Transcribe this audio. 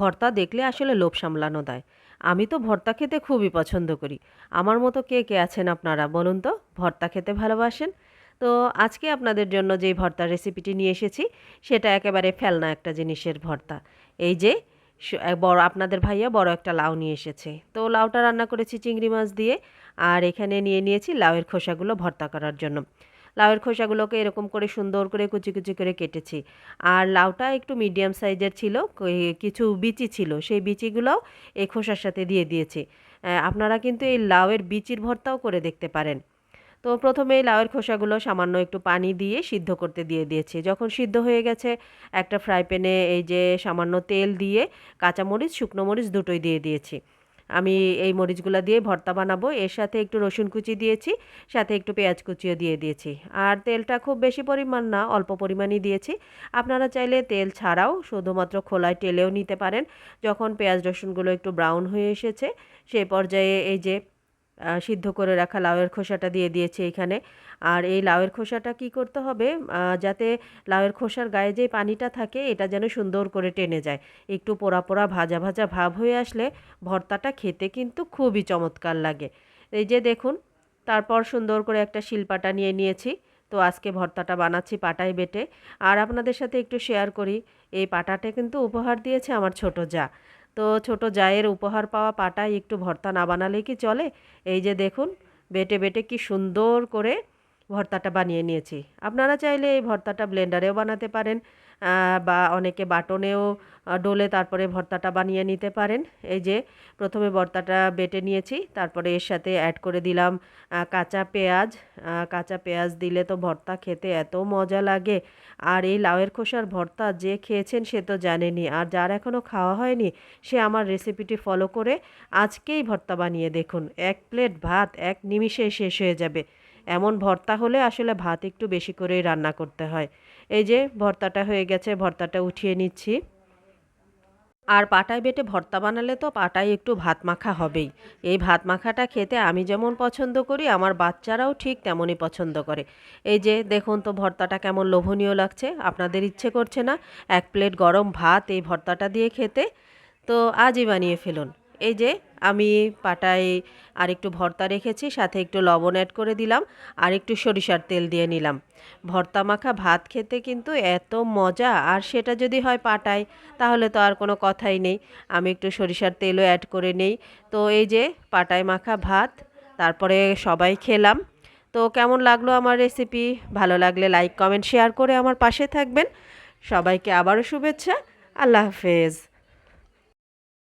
ভর্তা দেখলে আসলে লোভ সামলানো দেয়। আমি তো ভর্তা খেতে খুবই পছন্দ করি। আমার মতো কে কে আছেন আপনারা বলুন তো? ভর্তা খেতে ভালোবাসেন? তো আজকে আপনাদের জন্য যেই ভর্তার রেসিপিটি নিয়ে এসেছি, সেটা একেবারে ফেলনা একটা জিনিসের ভর্তা। এই যে বড়, আপনাদের ভাইয়া বড় একটা লাউ নিয়ে এসেছে। তো লাউটা রান্না করেছি চিংড়ি মাছ দিয়ে, আর এখানে নিয়ে নিয়েছি লাউয়ের খোসাগুলো ভর্তা করার জন্য। লাউয়ের খোসাগুলোকে এরকম করে সুন্দর করে কুচি কুচি করে কেটেছি। আর লাউটা একটু মিডিয়াম সাইজের ছিল কিছু বিচি ছিল, সেই বিচিগুলোও এই খোসার সাথে দিয়ে দিয়েছি। আপনারা কিন্তু এই লাউয়ের বিচির ভর্তাও করে দেখতে পারেন। তো প্রথমে লাউয়ের খোসাগুলো সামান্য একটু পানি দিয়ে সিদ্ধ করতে দিয়ে দিয়েছি। যখন সিদ্ধ হয়ে গেছে, একটা ফ্রাই প্যানে এই যে সামান্য তেল দিয়ে কাঁচামরিচ, শুকনো মরিচ দুটোই দিয়ে দিয়েছি। আমি এই মরিচগুলো দিয়ে ভর্তা বানাবো। এর সাথে একটু রসুন কুচি দিয়েছি, সাথে একটু পেঁয়াজ কুচিও দিয়ে দিয়েছি। আর তেলটা খুব বেশি পরিমাণ না, অল্প পরিমাণই দিয়েছি। আপনারা চাইলে তেল ছাড়াও শুধুমাত্র খোলায় টেলেও নিতে পারেন। যখন পেঁয়াজ রসুনগুলো একটু ব্রাউন হয়ে এসেছে সেই পর্যায়ে এই যে সিদ্ধ করে রাখা লাউয়ের খোসাটা দিয়ে দিয়েছি এখানে। আর এই লাউয়ের খোসাটা কি করতে হবে? যাতে লাউয়ের খোসার গায়ে যে পানিটা থাকে, এটা যেন সুন্দর করে টেনে যায়। একটু পোড়া পোড়া ভাজা ভাজা ভাব হয়ে আসলে ভর্তাটা খেতে কিন্তু খুবই চমৎকার লাগে। এই যে দেখুন, তারপর সুন্দর করে একটা শিলপাটা নিয়ে নিয়েছি। তো আজকে ভর্তাটা বানাচ্ছি পাটায় বেটে। আর আপনাদের সাথে একটু শেয়ার করি। এই পাটাটা কিন্তু উপহার দিয়েছে আমার ছোট যা। তো ছোট জায়ের উপহার পাওয়া পাটায় একটু ভর্তা না বানালে কি চলে? এই যে দেখুন, বেটে বেটে কি সুন্দর করে ভর্তাটা বানিয়ে নিয়েছি। আপনারা চাইলে এই ভর্তাটা ব্লেন্ডারেও বানাতে পারেন বা অনেকে বাটনেও ডলে তারপরে ভর্তাটা বানিয়ে নিতে পারেন। এই যে, প্রথমে ভর্তাটা বেটে নিয়েছি, তারপরে এর সাথে অ্যাড করে দিলাম কাঁচা পেঁয়াজ। কাঁচা পেঁয়াজ দিলে তো ভর্তা খেতে এত মজা লাগে। আর এই লাউয়ের খোসার ভর্তা যে খেয়েছেন সে তো জানেনি। আর যার এখনও খাওয়া হয়নি, সে আমার রেসিপিটি ফলো করে আজকেই ভর্তা বানিয়ে দেখুন। এক প্লেট ভাত এক নিমিষেই শেষ হয়ে যাবে। এমন ভর্তা হলে আসলে ভাত একটু বেশি করেই রান্না করতে হয়। এই যে, ভর্তাটা হয়ে গেছে, ভর্তাটা উঠিয়ে নিচ্ছি। আর পাটায় বেটে ভর্তা বানালে তো পাটায় একটু ভাত মাখা হবেই। এই ভাত মাখাটা খেতে আমি যেমন পছন্দ করি, আমার বাচ্চারাও ঠিক তেমনই পছন্দ করে। এই যে, দেখুন তো ভর্তাটা কেমন লোভনীয় লাগছে, আপনাদের ইচ্ছে করছে না? এক প্লেট গরম ভাত এই ভর্তাটা দিয়ে খেতে? তো আজই বানিয়ে ফেলুন। এই যে, আমি পাটায় আর একটু ভর্তা রেখেছি, সাথে একটু লবণ অ্যাড করে দিলাম আর একটু সরিষার তেল দিয়ে নিলাম। ভর্তা মাখা ভাত খেতে কিন্তু এত মজা, আর সেটা যদি হয় পাটায়, তাহলে তো আর কোনো কথাই নেই। আমি একটু সরিষার তেলও অ্যাড করে নেই। তো এই যে, পাটায় মাখা ভাত, তারপরে সবাই খেলাম। তো কেমন লাগল আমার রেসিপি ভালো লাগলে লাইক কমেন্ট শেয়ার করে আমার পাশে থাকবেন। সবাইকে আবারও শুভেচ্ছা। আল্লাহ হাফেজ।